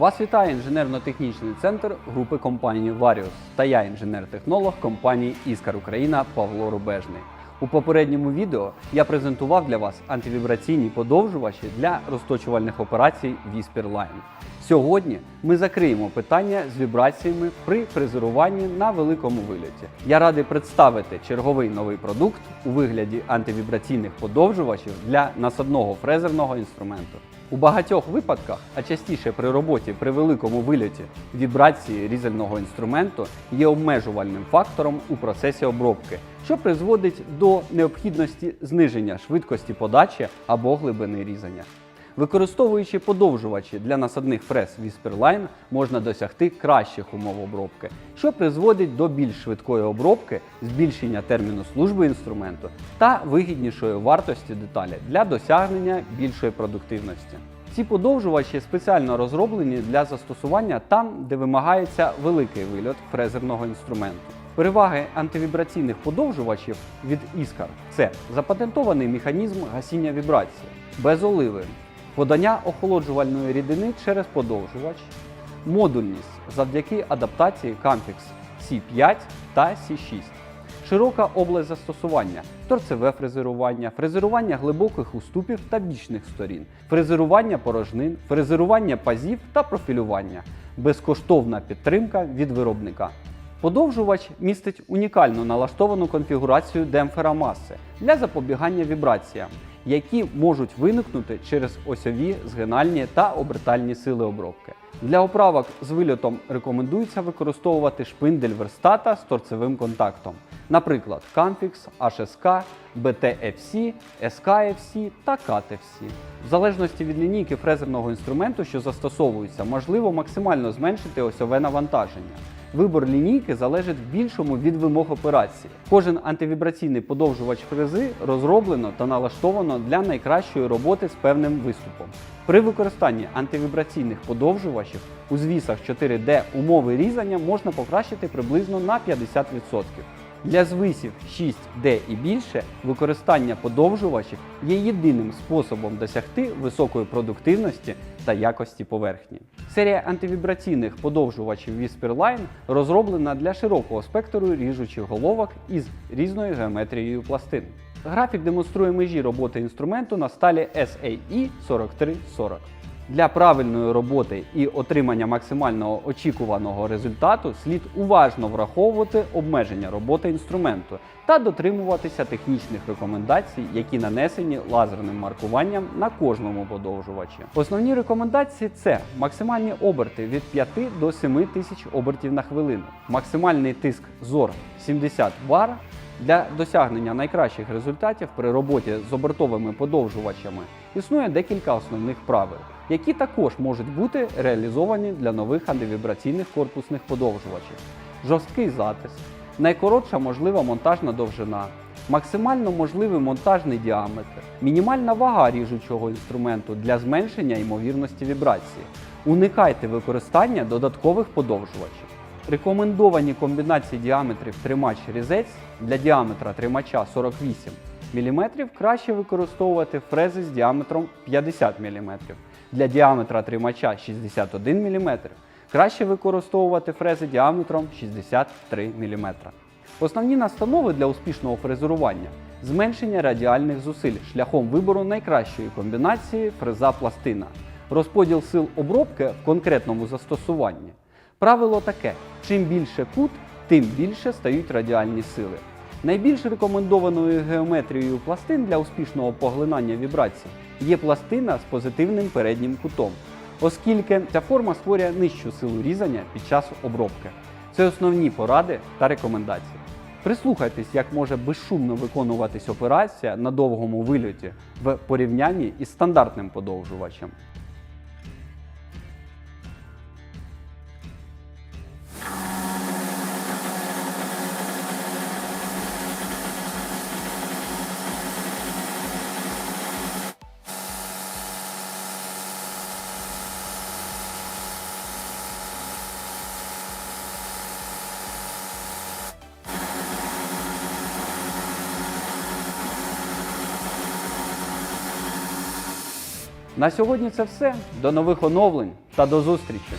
Вас вітає інженерно-технічний центр групи компанії Varius та я інженер-технолог компанії Іскар Україна Павло Рубежний. У попередньому відео я презентував для вас антивібраційні подовжувачі для розточувальних операцій Line. Сьогодні ми закриємо питання з вібраціями при фрезеруванні на великому вильоті. Я радий представити черговий новий продукт у вигляді антивібраційних подовжувачів для насадного фрезерного інструменту. У багатьох випадках, а частіше при роботі при великому вильоті, вібрації різального інструменту є обмежувальним фактором у процесі обробки, що призводить до необхідності зниження швидкості подачі або глибини різання. Використовуючи подовжувачі для насадних фрез Whisperline, можна досягти кращих умов обробки, що призводить до більш швидкої обробки, збільшення терміну служби інструменту та вигіднішої вартості деталі для досягнення більшої продуктивності. Ці подовжувачі спеціально розроблені для застосування там, де вимагається великий вильот фрезерного інструменту. Переваги антивібраційних подовжувачів від Іскар це запатентований механізм гасіння вібрації, без оливи, подання охолоджувальної рідини через подовжувач, модульність завдяки адаптації Campix C5 та C6, широка область застосування, торцеве фрезерування, фрезерування глибоких уступів та бічних сторін, фрезерування порожнин, фрезерування пазів та профілювання, безкоштовна підтримка від виробника. Подовжувач містить унікально налаштовану конфігурацію демпфера маси для запобігання вібраціям, які можуть виникнути через осьові, згинальні та обертальні сили обробки. Для оправок з вильотом рекомендується використовувати шпиндель верстата з торцевим контактом, наприклад, Campix, HSK, BTFC, SKFC та KTFC. В залежності від лінійки фрезерного інструменту, що застосовується, можливо максимально зменшити осьове навантаження. Вибор лінійки залежить в більшому від вимог операції. Кожен антивібраційний подовжувач фрези розроблено та налаштовано для найкращої роботи з певним виступом. При використанні антивібраційних подовжувачів у звісах 4D умови різання можна покращити приблизно на 50%. Для звисів 6D і більше використання подовжувачів є єдиним способом досягти високої продуктивності та якості поверхні. Серія антивібраційних подовжувачів Whisperline розроблена для широкого спектру ріжучих головок із різною геометрією пластин. Графік демонструє межі роботи інструменту на сталі SAE 4340. Для правильної роботи і отримання максимального очікуваного результату слід уважно враховувати обмеження роботи інструменту та дотримуватися технічних рекомендацій, які нанесені лазерним маркуванням на кожному подовжувачі. Основні рекомендації це максимальні оберти від 5 до 7 тисяч обертів на хвилину, максимальний тиск зор 70 бар. Для досягнення найкращих результатів при роботі з обертовими подовжувачами існує декілька основних правил, які також можуть бути реалізовані для нових антивібраційних корпусних подовжувачів. Жорсткий затиск, найкоротша можлива монтажна довжина, максимально можливий монтажний діаметр, мінімальна вага ріжучого інструменту для зменшення ймовірності вібрації. Уникайте використання додаткових подовжувачів. Рекомендовані комбінації діаметрів тримач-різець для діаметра тримача 48 мм краще використовувати фрези з діаметром 50 мм. Для діаметра тримача 61 мм краще використовувати фрези діаметром 63 мм. Основні настанови для успішного фрезерування зменшення радіальних зусиль шляхом вибору найкращої комбінації фреза-пластина, розподіл сил обробки в конкретному застосуванні. Правило таке: чим більше кут, тим більше стають радіальні сили. Найбільш рекомендованою геометрією пластин для успішного поглинання вібрацій є пластина з позитивним переднім кутом, оскільки ця форма створює нижчу силу різання під час обробки. Це основні поради та рекомендації. Прислухайтесь, як може безшумно виконуватись операція на довгому вильоті в порівнянні із стандартним подовжувачем. На сьогодні це все. До нових оновлень та до зустрічі!